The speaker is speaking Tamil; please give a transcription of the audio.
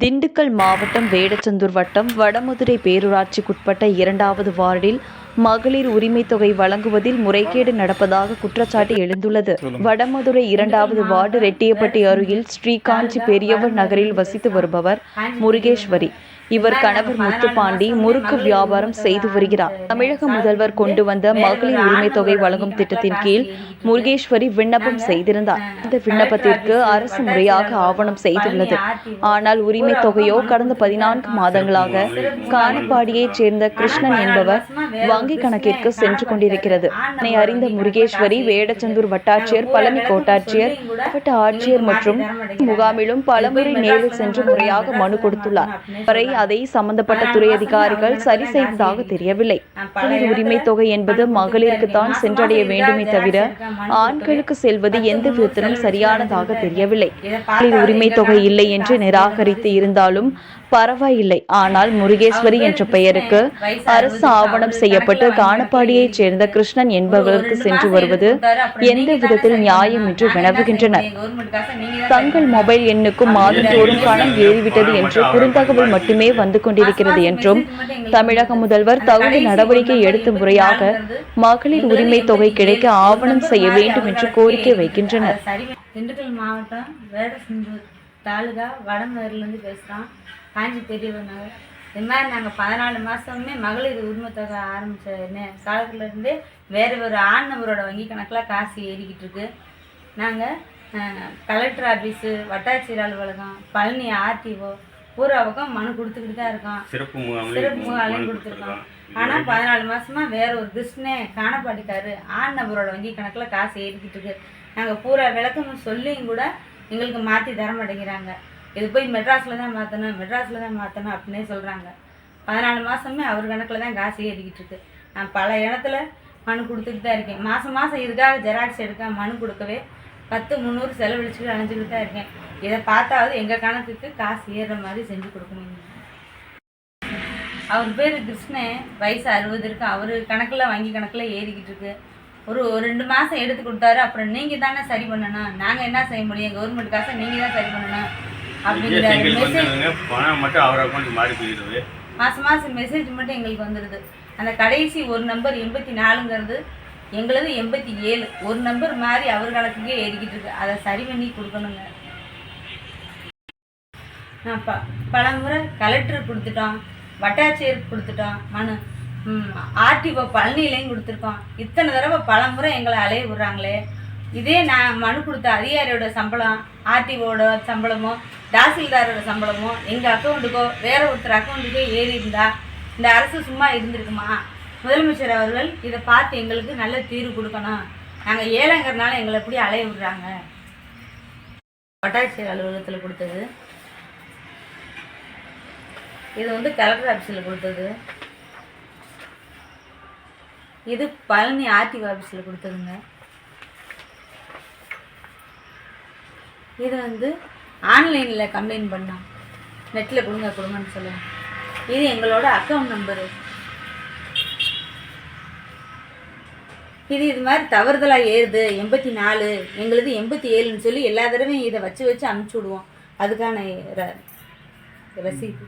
திண்டுக்கல் மாவட்டம் வேடச்சந்தூர் வட்டம் வடமதுரை பேரூராட்சிக்குட்பட்ட இரண்டாவது வார்டில் மகளிர் உரிமைத் தொகை வழங்குவதில் முறைகேடு நடப்பதாக குற்றச்சாட்டு எழுந்துள்ளது. வடமதுரை இரண்டாவது வார்டு ரெட்டியப்பட்டி அருகில் ஸ்ரீகாஞ்சி பெரியவர் நகரில் வசித்து வருபவர் முருகேஸ்வரி. இவர் கணவர் முத்துப்பாண்டி முறுக்கு வியாபாரம் செய்து வருகிறார். தமிழக முதல்வர் கொண்டு வந்த மகளிர் உரிமை தொகை வழங்கும் திட்டத்தின் கீழ் முருகேஸ்வரி விண்ணப்பம் செய்திருந்தார். இந்த விண்ணப்பத்திற்கு அரசு முறையாக ஆவணம் செய்துள்ளது. ஆனால் உரிமைத் தொகையோ கடந்த பதினான்கு மாதங்களாக காணப்பாடியைச் சேர்ந்த கிருஷ்ணன் என்பவர் வங்கி கணக்கிற்கு சென்று கொண்டிருக்கிறது. இதனை அறிந்த முருகேஸ்வரி வேடச்சந்தூர் வட்டாட்சியர் பழனி கோட்டாட்சியர் மாவட்ட ஆட்சியர் மற்றும் முகாமிலும் பலமுறை நேரில் சென்று முறையாக மனு கொடுத்துள்ளார். வரை அதை சம்பந்தப்பட்ட துறை அதிகாரிகள் சரி செய்ததாக தெரியவில்லை. மகளிர் உரிமை தொகை என்பது மகளிருக்கு தான் சென்றடைய வேண்டுமே தவிர ஆண்களுக்கு செல்வது எந்த விதத்திலும் சரியானதாக தெரியவில்லை. மகளிர் உரிமை தொகை இல்லை என்று நிராகரித்து இருந்தாலும் பரவாயில்லை. ஆனால் முருகேஸ்வரி என்ற பெயருக்கு அரசு ஆவணம் செய்யப்பட்டு காணப்பாடியைச் சேர்ந்த கிருஷ்ணன் என்பவருக்கு சென்று வருவது எந்த விதத்தில் நியாயம் என்று வினவுகின்றனர். தங்கள் மொபைல் எண்ணுக்கும் மாதந்தோறும் பணம் ஏறிவிட்டது என்று குறுந்தகவல் மட்டுமே வந்து கொண்டிருக்கிறது என்றும் தமிழக முதல்வர் தகுந்த நடவடிக்கை எடுத்து முறையாக மகளிர் உரிமை தொகை கிடைக்க ஆவணம் செய்ய வேண்டும் என்று கோரிக்கை வைக்கின்றனர். சரி திண்டுக்கல் மாவட்டம் வேடசந்தூர் தாலுகா வடமதுரிலேருந்து பேசுகிறோம் காஞ்சி பெரியவர் நகர் இது மாதிரி நாங்கள் பதினாலு மாதமே மகளிர் உரிமை தொகை ஆரம்பித்த காலத்துலேருந்து வேறு ஒரு ஆண் நபரோட வங்கி கணக்கில் காசு ஏறிக்கிட்டு இருக்கு. நாங்கள் கலெக்டர் ஆஃபீஸு வட்டாட்சியர் அலுவலகம் பழனி ஆர்டிஓ பூரா பக்கம் மனு கொடுத்துக்கிட்டு தான் இருக்கோம் சிறப்பு சிறப்பு முகாலையும் கொடுத்துருக்கோம் ஆனால் பதினாலு மாசமா வேற ஒரு கிருஷ்ணே காணப்பாடிக்காரு ஆண் நபரோட வங்கி கணக்கில் காசு ஏறிக்கிட்டு இருக்கு. நாங்கள் பூரா விளக்கமும் சொல்லியும் கூட எங்களுக்கு மாற்றி தர மாட்டேங்கிறாங்க. இது போய் மெட்ராஸில் தான் மாற்றணும் மெட்ராஸில் தான் மாற்றணும் அப்படின்னே சொல்கிறாங்க பதினாலு மாதமே அவர் கணக்கில் தான் காசு ஏறிக்கிட்டு இருக்கு. நான் பல இடத்துல மனு கொடுத்துட்டு தான் இருக்கேன். மாதம் மாதம் இதுக்காக ஜெராக்ஸ் எடுக்க மனு கொடுக்கவே பத்து முந்நூறு செலவழிச்சுட்டு அணைஞ்சிக்கிட்டு தான் இருக்கேன். இதை பார்த்தாவது எங்கள் கணக்குக்கு காசு ஏறுற மாதிரி செஞ்சு கொடுக்கணும். அவர் பேர் கிருஷ்ணன் வயசு அறுபது இருக்கு. அவர் கணக்கில் வங்கி கணக்கில் ஏறிக்கிட்டு இருக்கு. ஒரு ரெண்டு மாதம் எடுத்து கொடுத்தாரு. அப்புறம் நீங்கள் தானே சரி பண்ணணும். நாங்கள் என்ன செய்ய முடியும்? கவர்மெண்ட் காசை நீங்கள் தான் சரி பண்ணணும். அப்படிங்கிற பணம் மட்டும் அவர் அக்கௌண்ட் மாறி போயிடுது. மாதம் மாதம் மெசேஜ் மட்டும் எங்களுக்கு வந்துடுது அந்த கடைசி ஒரு நம்பர் எண்பத்தி நாலுங்கிறது எங்களது எண்பத்தி ஏழு. ஒரு நம்பர் மாதிரி அவர் கணக்குக்கே ஏறிக்கிட்டு இருக்கு. அதை சரி பண்ணி கொடுக்கணுங்க. நான் ப பல முறை கலெக்டர் கொடுத்துட்டோம் வட்டாட்சியர் கொடுத்துட்டோம் மனு ஆர்டிஓ பழனியிலையும் கொடுத்துருக்கோம் இத்தனை தடவை பல முறை எங்களை அலைய விடுறாங்களே. இதே நான் மனு கொடுத்த அதிகாரியோட சம்பளம் ஆர்டிஓட சம்பளமோ தாசில்தாரோட சம்பளமோ எங்கள் அக்கௌண்ட்டுக்கோ வேற ஒருத்தர் அக்கௌண்ட்டுக்கோ ஏறி இருந்தா இந்த அரசு சும்மா இருந்திருக்குமா? முதலமைச்சர் அவர்கள் இதை பார்த்து எங்களுக்கு நல்ல தீர்வு கொடுக்கணும். நாங்கள் ஏழைங்கிறதுனால எங்களை எப்படி அலைய விடுறாங்க? வட்டாட்சியர் அலுவலகத்தில் கொடுத்தது. இது வந்து கலெக்டர் ஆஃபீஸில் கொடுத்தது. இது பழனி ஆர்டிஓ ஆஃபீஸில் கொடுத்ததுங்க. இது வந்து ஆன்லைனில் கம்ப்ளைண்ட் பண்ணோம் நெட்டில் கொடுங்க கொடுங்கன்னு சொல்லுங்கள் இது எங்களோட அக்கௌண்ட் நம்பரு. இது இது மாதிரி தவறுதலாக ஏறுது. எண்பத்தி நாலு எங்களுது எண்பத்தி ஏழுன்னு சொல்லி எல்லா தடவையும் இதை வச்சு வச்சு அனுப்பிச்சி விடுவோம். அதுக்கான ரசீது.